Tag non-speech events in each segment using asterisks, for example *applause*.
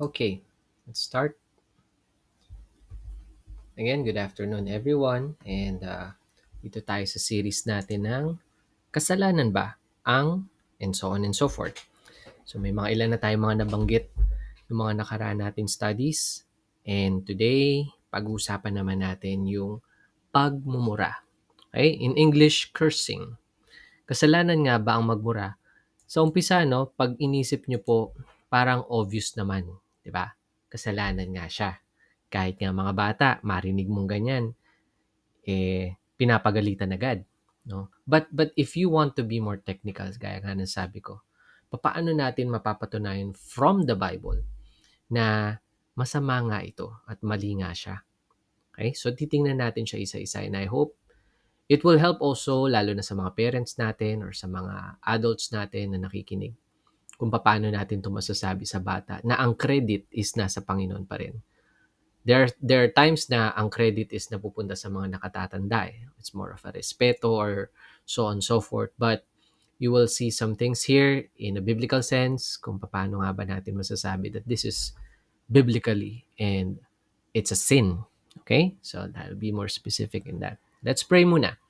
Okay, let's start. Again, good afternoon everyone. And uh, dito tayo sa series natin ng Kasalanan ba ang and so on and so forth. So may mga ilan na tayong mga nabanggit ng mga nakaraan nating studies. And today, pag-uusapan naman natin yung pagmumura. Okay? In English, cursing. Kasalanan nga ba ang magmura? Sa umpisa, no, pag inisip nyo po, parang obvious naman, di ba? Kasalanan nga siya. Kahit nga mga bata, marinig mong ganyan, eh, pinapagalitan agad. No? But, but if you want to be more technical, gaya nga ng sabi ko, paano natin mapapatunayan from the Bible na masama nga ito at mali nga siya. Okay? So, titingnan natin siya isa-isa and I hope it will help also lalo na sa mga parents natin or sa mga adults natin na nakikinig kung paano natin ito masasabi sa bata na ang credit is nasa Panginoon pa rin. There, there are times na ang credit is napupunta sa mga nakatatanda. Eh. It's more of a respeto or so on and so forth. But you will see some things here in a biblical sense kung paano nga ba natin masasabi that this is biblically and it's a sin. Okay? So I'll be more specific in that. Let's pray muna.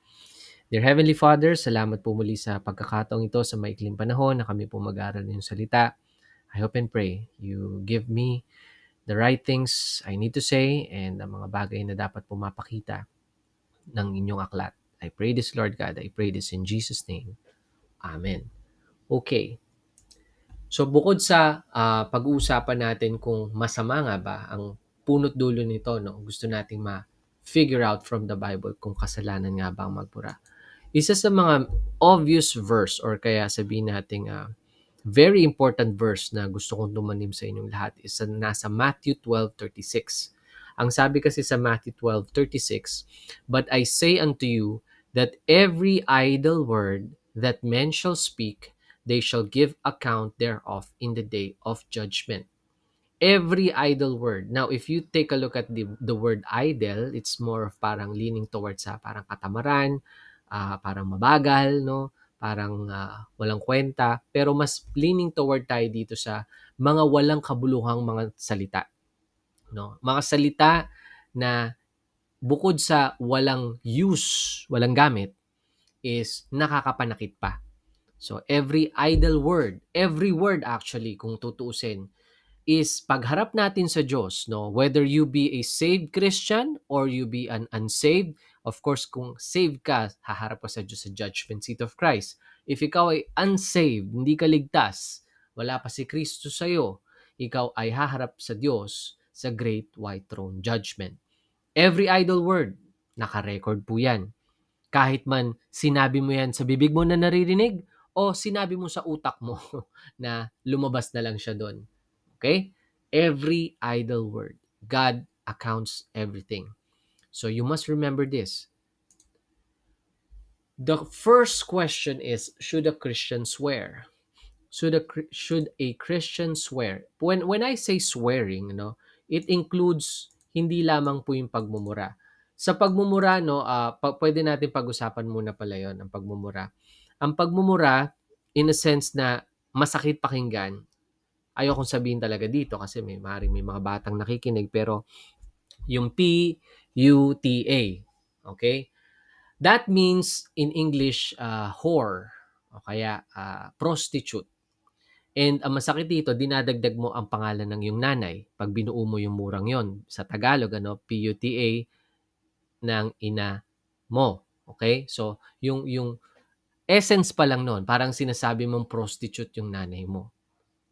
Dear Heavenly Father, salamat po muli sa pagkakataong ito sa maikling panahon na kami po mag-aaral ng salita. I hope and pray you give me the right things I need to say and ang mga bagay na dapat pumapakita ng inyong aklat. I pray this, Lord God. I pray this in Jesus' name. Amen. Okay. So bukod sa uh, pag-uusapan natin kung masama nga ba ang punot dulo nito, no? gusto nating ma-figure out from the Bible kung kasalanan nga ba ang magpura. Isa sa mga obvious verse or kaya sabihin nating uh, very important verse na gusto kong tumanim sa inyong lahat is nasa Matthew 12.36. Ang sabi kasi sa Matthew 12.36, But I say unto you that every idle word that men shall speak, they shall give account thereof in the day of judgment. Every idle word. Now, if you take a look at the, the word idle, it's more of parang leaning towards sa parang katamaran, uh, parang mabagal, no? parang uh, walang kwenta, pero mas leaning toward tayo dito sa mga walang kabuluhang mga salita. No? Mga salita na bukod sa walang use, walang gamit, is nakakapanakit pa. So every idle word, every word actually kung tutuusin, is pagharap natin sa Diyos, no? Whether you be a saved Christian or you be an unsaved, of course, kung saved ka, haharap ka sa Diyos sa judgment seat of Christ. If ikaw ay unsaved, hindi ka ligtas, wala pa si Kristo sa iyo, ikaw ay haharap sa Diyos sa great white throne judgment. Every idle word, naka-record po yan. Kahit man sinabi mo yan sa bibig mo na naririnig, o sinabi mo sa utak mo *laughs* na lumabas na lang siya doon Okay? Every idle word. God accounts everything. So you must remember this. The first question is should a Christian swear? Should a should a Christian swear? When when I say swearing, no, it includes hindi lamang po yung pagmumura. Sa pagmumura, no, uh, pa, pwede natin pag-usapan muna pala 'yon, ang pagmumura. Ang pagmumura in a sense na masakit pakinggan ayokong sabihin talaga dito kasi may maaaring may mga batang nakikinig pero yung P U T A okay? That means in English uh, whore o kaya uh, prostitute. And ang masakit dito dinadagdag mo ang pangalan ng yung nanay pag binuo mo yung murang yon. Sa Tagalog ano P U T A ng ina mo okay? So yung yung essence pa lang noon parang sinasabi mong prostitute yung nanay mo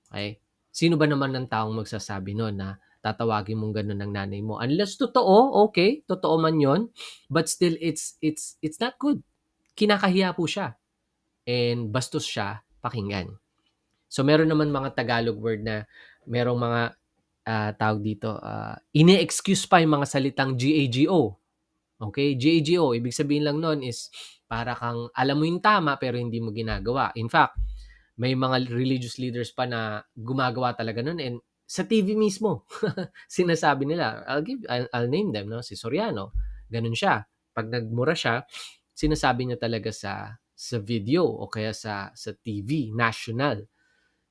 okay? Sino ba naman ng taong magsasabi no'n na tatawagin mong gano'n ng nanay mo? Unless totoo, okay, totoo man 'yon, but still it's it's it's not good. Kinakahiya po siya and bastos siya pakinggan. So meron naman mga Tagalog word na merong mga uh, tawag dito, uh, ine-excuse pa yung mga salitang GAGO. Okay, GAGO, ibig sabihin lang noon is para kang alam mo yung tama pero hindi mo ginagawa. In fact, may mga religious leaders pa na gumagawa talaga nun and sa TV mismo *laughs* sinasabi nila I'll give I'll, I'll name them no si Soriano ganun siya pag nagmura siya sinasabi niya talaga sa sa video o kaya sa sa TV national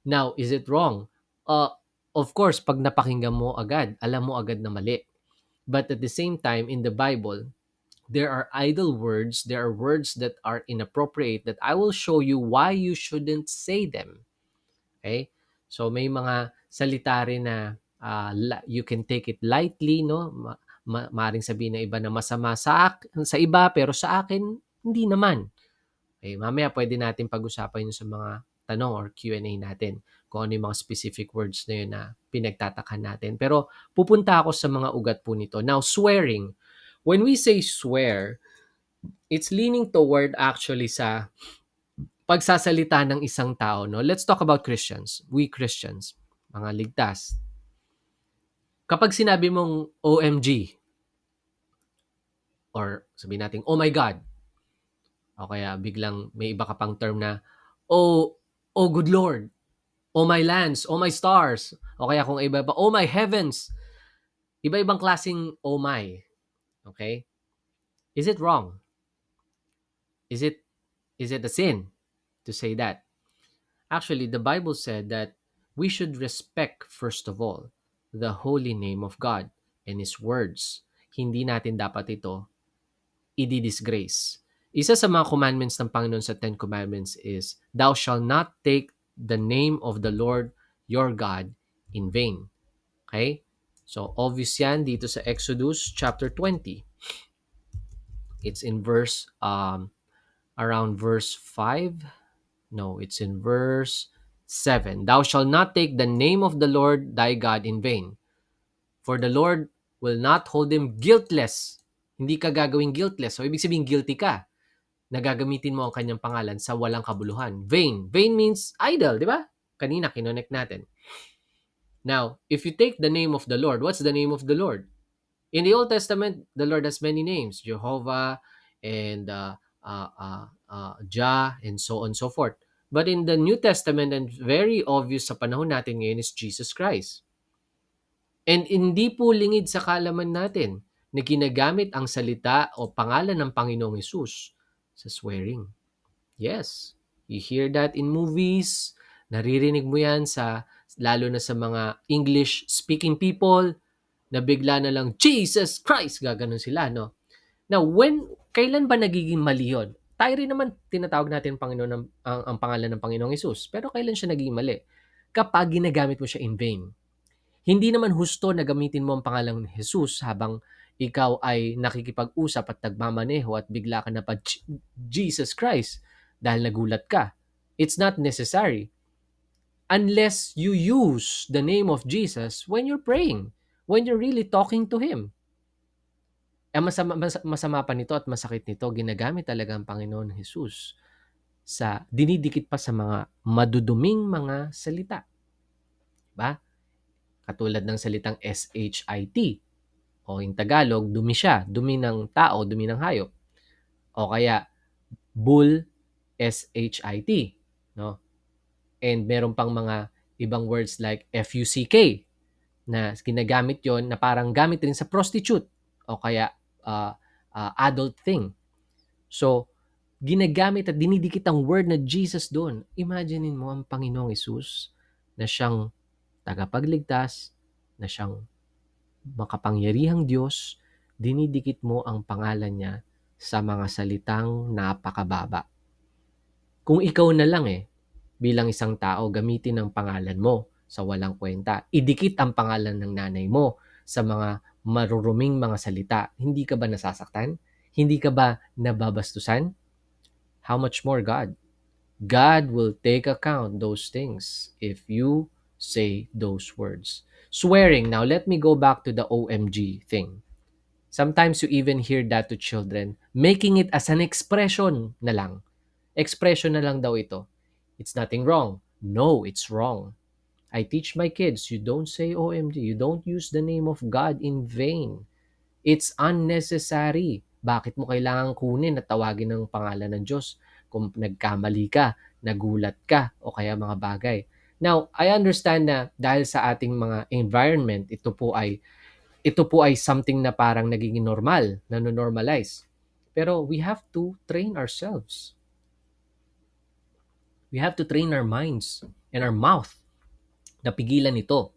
now is it wrong uh of course, pag napakinggan mo agad, alam mo agad na mali. But at the same time, in the Bible, there are idle words, there are words that are inappropriate that I will show you why you shouldn't say them. Okay? So may mga salita rin na uh, you can take it lightly, no? Ma- ma- maring sabihin ng iba na masama sa sa iba pero sa akin hindi naman. Okay, mamaya pwede natin pag-usapan yun sa mga tanong or Q&A natin kung ano yung mga specific words na yun na pinagtatakan natin. Pero pupunta ako sa mga ugat po nito. Now, swearing. When we say swear, it's leaning toward actually sa pagsasalita ng isang tao. No? Let's talk about Christians. We Christians, mga ligtas. Kapag sinabi mong OMG, or sabihin natin, oh my God, o kaya biglang may iba ka pang term na, oh, oh good Lord, oh my lands, oh my stars, o kaya kung iba pa, oh my heavens. Iba-ibang klasing oh my. Okay? Is it wrong? Is it is it a sin to say that? Actually, the Bible said that we should respect first of all the holy name of God and his words. Hindi natin dapat ito i-disgrace. Isa sa mga commandments ng Panginoon sa Ten Commandments is, Thou shalt not take the name of the Lord your God in vain. Okay? So, obvious yan dito sa Exodus chapter 20. It's in verse, um, around verse 5. No, it's in verse 7. Thou shalt not take the name of the Lord thy God in vain. For the Lord will not hold him guiltless. Hindi ka gagawing guiltless. So, ibig sabihin, guilty ka na gagamitin mo ang kanyang pangalan sa walang kabuluhan. Vain. Vain means idol, di ba? Kanina, kinonect natin. Now, if you take the name of the Lord, what's the name of the Lord? In the Old Testament, the Lord has many names. Jehovah and uh, uh, uh, uh, Jah and so on and so forth. But in the New Testament, and very obvious sa panahon natin ngayon is Jesus Christ. And hindi po lingid sa kalaman natin na ginagamit ang salita o pangalan ng Panginoong Yesus sa swearing. Yes, you hear that in movies, naririnig mo yan sa, lalo na sa mga English-speaking people, na bigla na lang, Jesus Christ, gaganon sila, no? Now, when, kailan ba nagiging mali yun? Tayo rin naman, tinatawag natin Panginoon ang, ang, ang pangalan ng Panginoong Isus. Pero kailan siya naging mali? Kapag ginagamit mo siya in vain. Hindi naman husto na gamitin mo ang pangalan ng Jesus habang ikaw ay nakikipag-usap at nagmamaneho at bigla ka na pa Jesus Christ dahil nagulat ka. It's not necessary. Unless you use the name of Jesus when you're praying, when you're really talking to Him. Eh, masama, masama pa nito at masakit nito, ginagamit talaga ang Panginoon Jesus sa dinidikit pa sa mga maduduming mga salita. Ba? Katulad ng salitang S-H-I-T o in Tagalog, dumi siya, dumi ng tao, dumi ng hayop. O kaya, bull, S-H-I-T. No? And meron pang mga ibang words like F-U-C-K na ginagamit yon na parang gamit rin sa prostitute o kaya uh, uh, adult thing. So, ginagamit at dinidikit ang word na Jesus doon. Imaginein mo ang Panginoong Isus na siyang tagapagligtas, na siyang makapangyarihang Diyos, dinidikit mo ang pangalan niya sa mga salitang napakababa. Kung ikaw na lang eh, bilang isang tao, gamitin ang pangalan mo sa walang kwenta. Idikit ang pangalan ng nanay mo sa mga maruruming mga salita. Hindi ka ba nasasaktan? Hindi ka ba nababastusan? How much more God? God will take account those things if you say those words. Swearing. Now, let me go back to the OMG thing. Sometimes you even hear that to children, making it as an expression na lang. Expression na lang daw ito. It's nothing wrong. No, it's wrong. I teach my kids, you don't say OMG. You don't use the name of God in vain. It's unnecessary. Bakit mo kailangan kunin at tawagin ng pangalan ng Diyos kung nagkamali ka, nagulat ka, o kaya mga bagay? Now, I understand na dahil sa ating mga environment, ito po ay ito po ay something na parang nagiging normal, na normalize. Pero we have to train ourselves. We have to train our minds and our mouth na pigilan ito.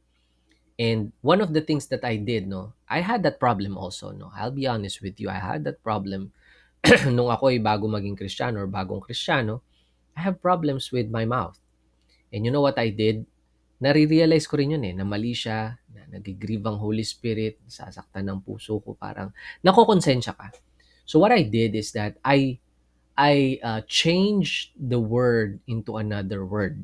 And one of the things that I did, no, I had that problem also, no. I'll be honest with you, I had that problem *clears throat* nung ako ay bago maging Kristiyano or bagong Kristiyano. I have problems with my mouth. And you know what I did? Nare-realize ko rin yun eh, na mali siya, na nagigrieve ang Holy Spirit, sasaktan ng puso ko, parang nakokonsensya ka. So what I did is that I I uh, changed the word into another word.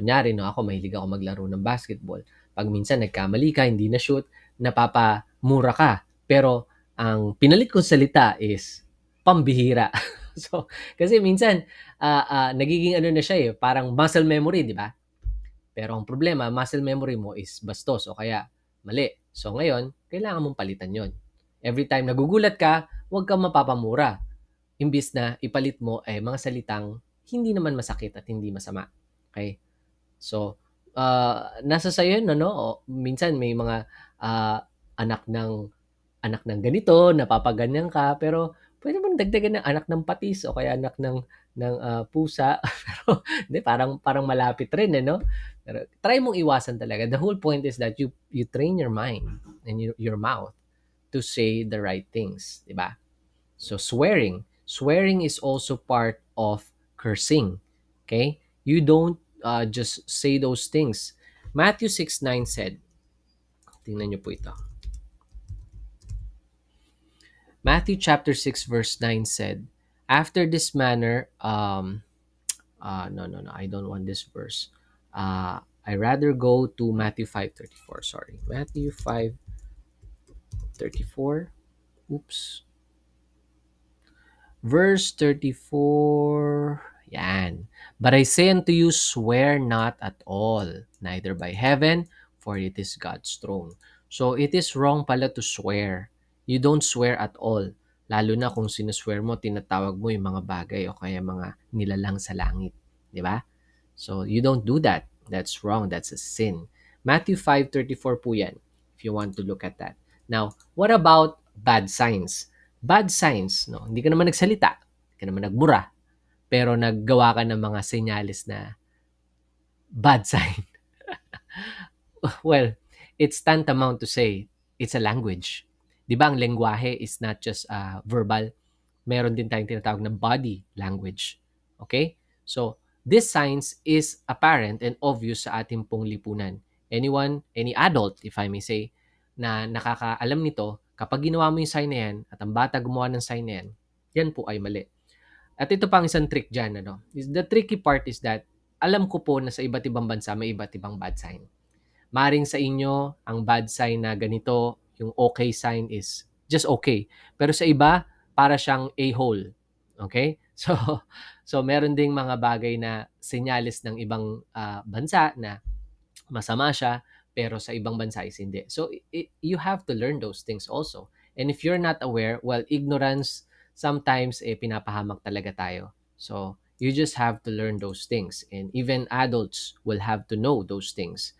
Kunyari, no, ako mahilig ako maglaro ng basketball. Pag minsan nagkamali ka, hindi na shoot, napapamura ka. Pero ang pinalit kong salita is pambihira. *laughs* so, kasi minsan uh, uh, nagiging ano na siya eh, parang muscle memory, di ba? Pero ang problema, muscle memory mo is bastos o kaya mali. So ngayon, kailangan mong palitan yon. Every time nagugulat ka, huwag kang mapapamura. Imbis na ipalit mo ay eh, mga salitang hindi naman masakit at hindi masama. Okay? So, uh, nasa sayo yun, no? minsan may mga uh, anak ng anak ng ganito, napapaganyan ka, pero pwede mo dagdagan ng anak ng patis o kaya anak ng ng uh, pusa. *laughs* pero hindi parang parang malapit rin eh, no? Pero try mong iwasan talaga. The whole point is that you you train your mind and you, your mouth to say the right things, di ba? So swearing, swearing is also part of cursing. Okay? You don't uh, just say those things. Matthew 6 9 said, tingnan niyo po ito. Matthew chapter 6 verse 9 said, After this manner, um, uh, no, no, no, I don't want this verse. Uh, I rather go to Matthew 5:34. Sorry, Matthew 5:34. Oops. Verse 34. Yan. But I say unto you, swear not at all, neither by heaven, for it is God's throne. So it is wrong pala to swear. You don't swear at all. Lalo na kung sinuswear mo, tinatawag mo yung mga bagay o kaya mga nilalang sa langit. Di ba? So you don't do that. That's wrong. That's a sin. Matthew 5.34 po yan, if you want to look at that. Now, what about bad signs? Bad signs, no? Hindi ka naman nagsalita. Hindi ka naman nagmura. Pero naggawa ka ng mga senyales na bad sign. *laughs* well, it's tantamount to say it's a language. 'Di ba ang lengguwahe is not just uh, verbal. Meron din tayong tinatawag na body language. Okay? So, this signs is apparent and obvious sa ating pong lipunan. Anyone, any adult, if I may say, na nakakaalam nito, kapag ginawa mo yung sign na yan, at ang bata gumawa ng sign na yan, yan po ay mali. At ito pang isang trick dyan. Ano? The tricky part is that, alam ko po na sa iba't ibang bansa may iba't ibang bad sign. Maring sa inyo, ang bad sign na ganito, yung okay sign is just okay. Pero sa iba, para siyang a-hole. Okay? *laughs* So, so meron ding mga bagay na senyales ng ibang uh, bansa na masama siya, pero sa ibang bansa is hindi. So, it, you have to learn those things also. And if you're not aware, well, ignorance, sometimes eh, pinapahamak talaga tayo. So, you just have to learn those things. And even adults will have to know those things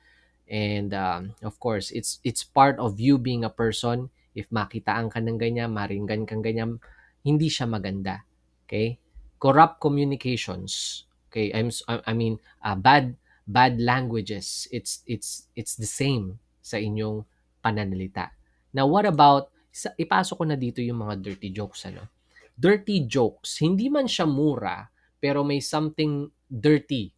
And um, of course, it's it's part of you being a person. If makitaan ka ng ganyan, maringgan kang ganyan, hindi siya maganda. Okay? Corrupt communications. Okay? I'm I mean, uh, bad bad languages. It's it's it's the same sa inyong pananalita. Now, what about ipasok ko na dito yung mga dirty jokes ano. Dirty jokes, hindi man siya mura, pero may something dirty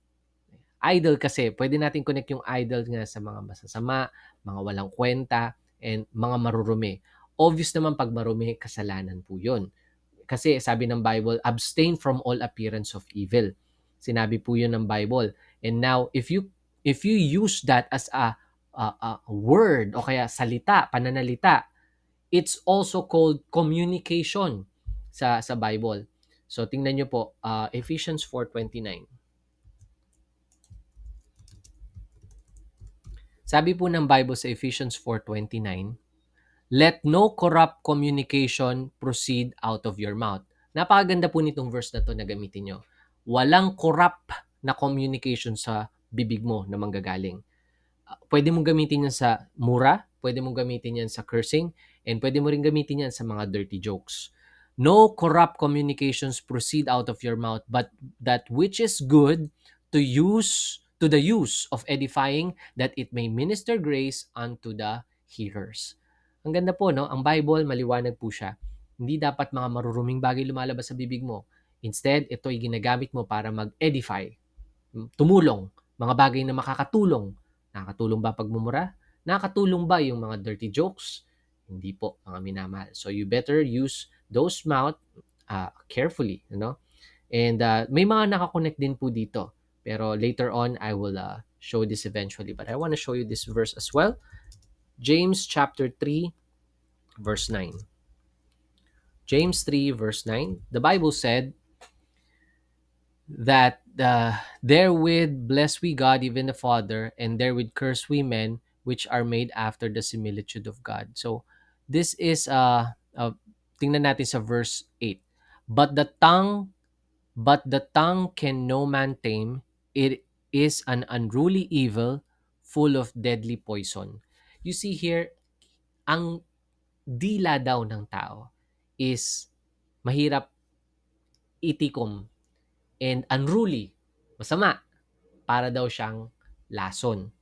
idol kasi, pwede natin connect yung idol nga sa mga masasama, mga walang kwenta, and mga marurumi. Obvious naman pag marumi, kasalanan po yun. Kasi sabi ng Bible, abstain from all appearance of evil. Sinabi po yun ng Bible. And now, if you if you use that as a, a, a word o kaya salita, pananalita, it's also called communication sa sa Bible. So tingnan niyo po uh, Ephesians 4:29. Sabi po ng Bible sa Ephesians 4.29, Let no corrupt communication proceed out of your mouth. Napakaganda po nitong verse na to na gamitin nyo. Walang corrupt na communication sa bibig mo na manggagaling. Ah, pwede mong gamitin yan sa mura, pwede mong gamitin yan sa cursing, and pwede mo rin gamitin yan sa mga dirty jokes. No corrupt communications proceed out of your mouth, but that which is good to use to the use of edifying that it may minister grace unto the hearers. Ang ganda po, no? Ang Bible, maliwanag po siya. Hindi dapat mga maruruming bagay lumalabas sa bibig mo. Instead, ito ay ginagamit mo para mag-edify, tumulong, mga bagay na makakatulong. Nakakatulong ba pagmumura? Nakakatulong ba yung mga dirty jokes? Hindi po, mga minamahal. So you better use those mouth uh, carefully, you know? And uh, may mga nakakonect din po dito. Pero later on, I will uh, show this eventually. But I want to show you this verse as well. James chapter 3, verse 9. James 3, verse 9. The Bible said that uh, therewith bless we God, even the Father, and therewith curse we men, which are made after the similitude of God. So, this is, uh, tingnan natin sa verse 8. But the tongue But the tongue can no man tame. It is an unruly evil, full of deadly poison. You see here, ang dila daw ng tao is mahirap itikom and unruly, masama, para daw siyang lason.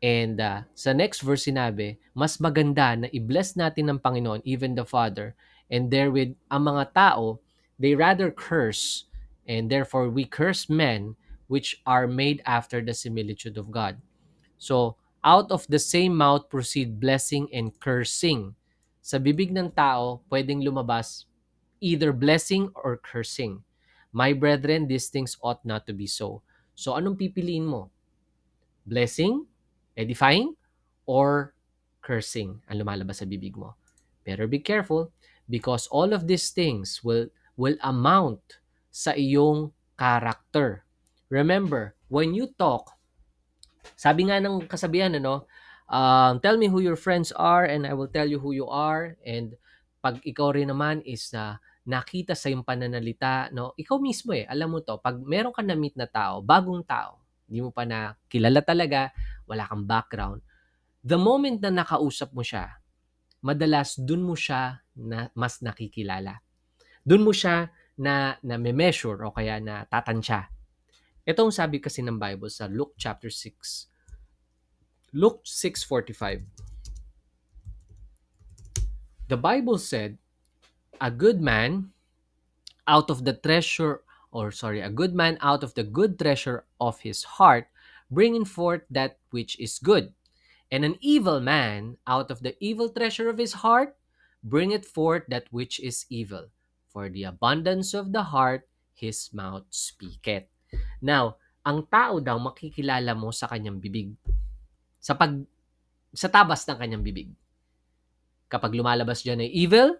And uh, sa next verse sinabi, mas maganda na i-bless natin ng Panginoon, even the Father, and therewith ang mga tao, they rather curse and therefore we curse men which are made after the similitude of God. So, out of the same mouth proceed blessing and cursing. Sa bibig ng tao, pwedeng lumabas either blessing or cursing. My brethren, these things ought not to be so. So, anong pipiliin mo? Blessing, edifying, or cursing ang lumalabas sa bibig mo? Better be careful because all of these things will will amount sa iyong character. Remember, when you talk, sabi nga ng kasabihan, ano, um, tell me who your friends are and I will tell you who you are. And pag ikaw rin naman is na uh, nakita sa iyong pananalita, no, ikaw mismo eh, alam mo to, pag meron ka na-meet na tao, bagong tao, hindi mo pa na kilala talaga, wala kang background, the moment na nakausap mo siya, madalas dun mo siya na mas nakikilala. Dun mo siya na na measure o kaya na tatansya. Ito ang sabi kasi ng Bible sa Luke chapter 6. Luke 6:45. The Bible said, a good man out of the treasure or sorry, a good man out of the good treasure of his heart bringing forth that which is good. And an evil man out of the evil treasure of his heart bringeth forth that which is evil. For the abundance of the heart, his mouth speaketh. Now, ang tao daw makikilala mo sa kanyang bibig. Sa pag sa tabas ng kanyang bibig. Kapag lumalabas diyan ay evil,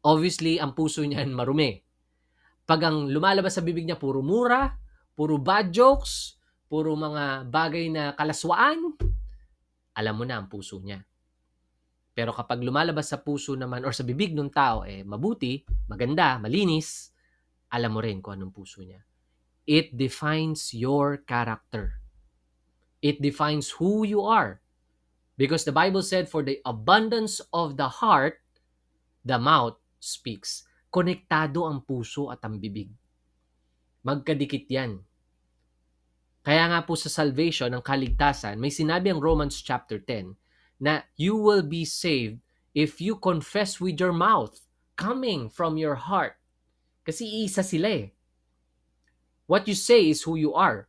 obviously ang puso niyan marumi. Pag ang lumalabas sa bibig niya puro mura, puro bad jokes, puro mga bagay na kalaswaan, alam mo na ang puso niya. Pero kapag lumalabas sa puso naman or sa bibig ng tao, eh, mabuti, maganda, malinis, alam mo rin kung anong puso niya. It defines your character. It defines who you are. Because the Bible said, for the abundance of the heart, the mouth speaks. Konektado ang puso at ang bibig. Magkadikit yan. Kaya nga po sa salvation, ang kaligtasan, may sinabi ang Romans chapter 10, na you will be saved if you confess with your mouth coming from your heart. Kasi isa sila eh. What you say is who you are.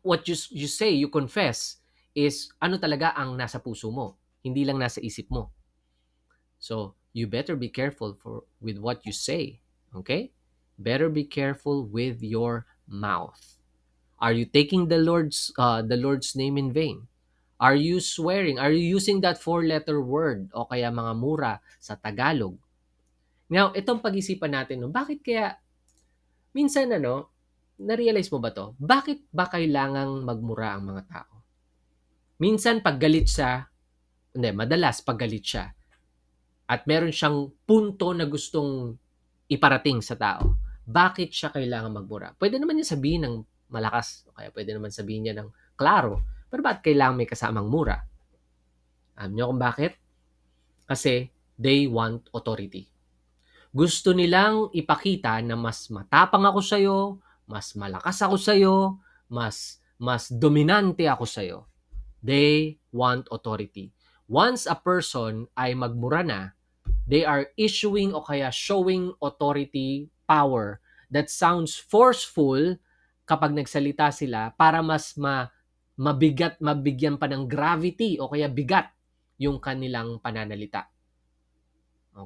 What you, you say, you confess, is ano talaga ang nasa puso mo. Hindi lang nasa isip mo. So, you better be careful for with what you say. Okay? Better be careful with your mouth. Are you taking the Lord's uh, the Lord's name in vain? Are you swearing? Are you using that four-letter word o kaya mga mura sa Tagalog? Now, itong pag-isipan natin, no, bakit kaya, minsan ano, na-realize mo ba to? Bakit ba kailangang magmura ang mga tao? Minsan paggalit siya, hindi, madalas paggalit siya, at meron siyang punto na gustong iparating sa tao, bakit siya kailangan magmura? Pwede naman niya sabihin ng malakas, o kaya pwede naman sabihin niya ng klaro, pero ba't kailangan may kasamang mura? Alam niyo kung bakit? Kasi they want authority. Gusto nilang ipakita na mas matapang ako sa'yo, mas malakas ako sa'yo, mas mas dominante ako sa'yo. They want authority. Once a person ay magmura na, they are issuing o kaya showing authority, power that sounds forceful kapag nagsalita sila para mas ma, mabigat, mabigyan pa ng gravity o kaya bigat yung kanilang pananalita.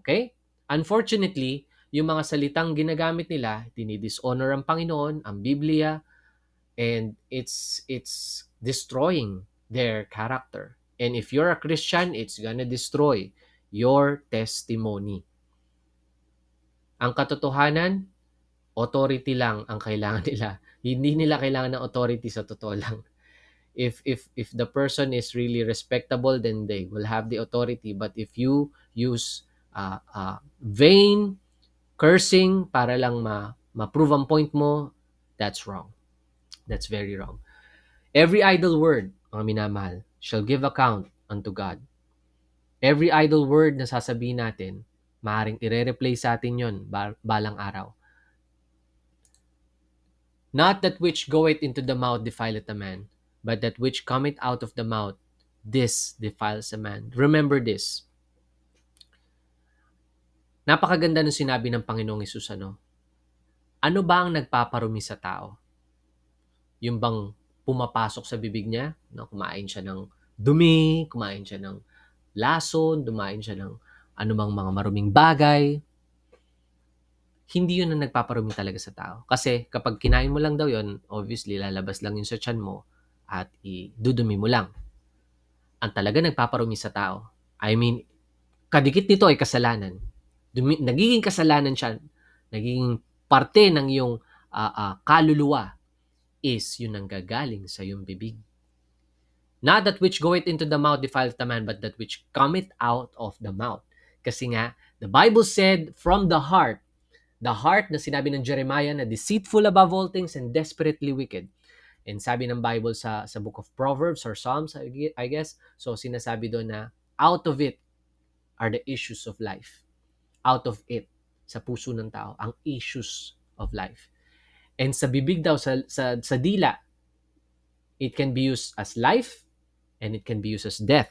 Okay? Unfortunately, yung mga salitang ginagamit nila, dinidishonor ang Panginoon, ang Biblia, and it's it's destroying their character. And if you're a Christian, it's gonna destroy your testimony. Ang katotohanan, authority lang ang kailangan *laughs* nila. Hindi nila kailangan ng authority sa totoo *laughs* lang. If if if the person is really respectable, then they will have the authority. But if you use uh, uh, vain cursing para lang ma ma-prove ang point mo, that's wrong. That's very wrong. Every idle word, mga minamahal, shall give account unto God. Every idle word na sasabihin natin, maaring ire-replay sa atin yon balang araw. Not that which goeth into the mouth defileth a man, but that which cometh out of the mouth, this defiles a man. Remember this. Napakaganda ng sinabi ng Panginoong Isus, ano? Ano ba ang nagpaparumi sa tao? Yung bang pumapasok sa bibig niya, no, kumain siya ng dumi, kumain siya ng lason, dumain siya ng anumang mga maruming bagay. Hindi yun ang nagpaparumi talaga sa tao. Kasi kapag kinain mo lang daw yon obviously lalabas lang yun sa tiyan mo at idudumi mo lang. Ang talaga nagpaparumi sa tao, I mean, kadikit nito ay kasalanan dumi, nagiging kasalanan siya, nagiging parte ng iyong uh, uh, kaluluwa is yun ang gagaling sa iyong bibig. Not that which goeth into the mouth defileth the man, but that which cometh out of the mouth. Kasi nga, the Bible said, from the heart, the heart na sinabi ng Jeremiah na deceitful above all things and desperately wicked. And sabi ng Bible sa sa book of Proverbs or Psalms, I guess, so sinasabi doon na out of it are the issues of life out of it sa puso ng tao ang issues of life. And sa bibig daw, sa, sa, sa dila, it can be used as life and it can be used as death.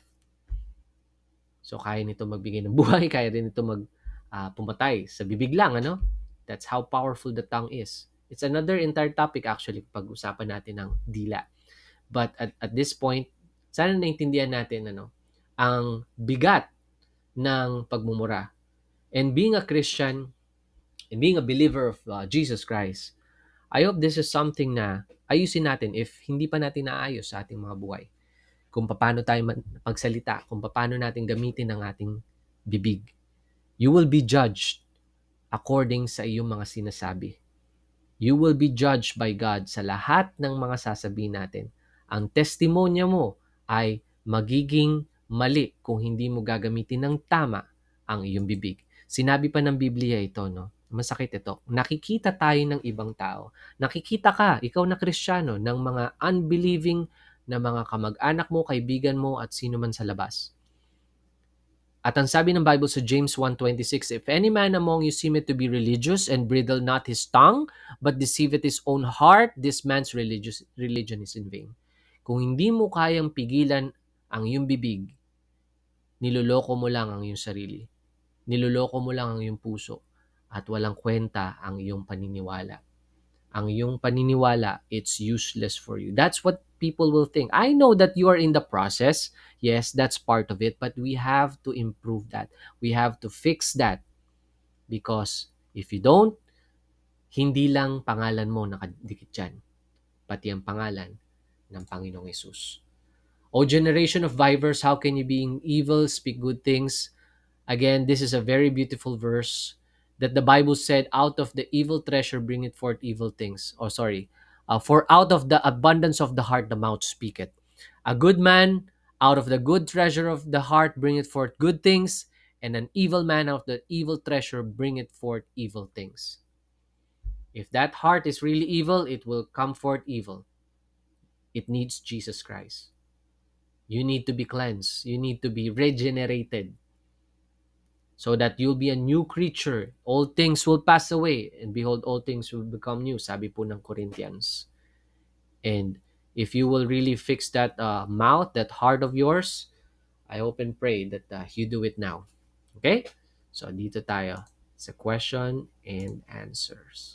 So kaya nito magbigay ng *laughs* buhay, kaya rin ito mag uh, pumatay sa bibig lang, ano? That's how powerful the tongue is. It's another entire topic actually pag-usapan natin ng dila. But at, at this point, sana naintindihan natin ano, ang bigat ng pagmumura And being a Christian and being a believer of uh, Jesus Christ, I hope this is something na ayusin natin if hindi pa natin naayos sa ating mga buhay. Kung paano tayo magsalita, kung paano natin gamitin ang ating bibig. You will be judged according sa iyong mga sinasabi. You will be judged by God sa lahat ng mga sasabihin natin. Ang testimonya mo ay magiging mali kung hindi mo gagamitin ng tama ang iyong bibig. Sinabi pa ng Biblia ito, no? Masakit ito. Nakikita tayo ng ibang tao. Nakikita ka, ikaw na Kristiyano, ng mga unbelieving na mga kamag-anak mo, kaibigan mo, at sino man sa labas. At ang sabi ng Bible sa James 1.26, If any man among you seemeth to be religious and bridle not his tongue, but deceiveth his own heart, this man's religious, religion is in vain. Kung hindi mo kayang pigilan ang iyong bibig, niloloko mo lang ang iyong sarili. Niloloko mo lang ang iyong puso at walang kwenta ang iyong paniniwala. Ang iyong paniniwala, it's useless for you. That's what people will think. I know that you are in the process. Yes, that's part of it. But we have to improve that. We have to fix that. Because if you don't, hindi lang pangalan mo nakadikit dyan. Pati ang pangalan ng Panginoong Yesus. O generation of vipers, how can you being evil speak good things? Again, this is a very beautiful verse that the Bible said, out of the evil treasure bringeth forth evil things. Oh, sorry. Uh, for out of the abundance of the heart the mouth speaketh. A good man out of the good treasure of the heart bringeth forth good things, and an evil man out of the evil treasure bringeth forth evil things. If that heart is really evil, it will come forth evil. It needs Jesus Christ. You need to be cleansed. You need to be regenerated so that you'll be a new creature. All things will pass away, and behold, all things will become new, sabi po ng Corinthians. And if you will really fix that uh, mouth, that heart of yours, I hope and pray that uh, you do it now. Okay? So, dito tayo sa question and answers.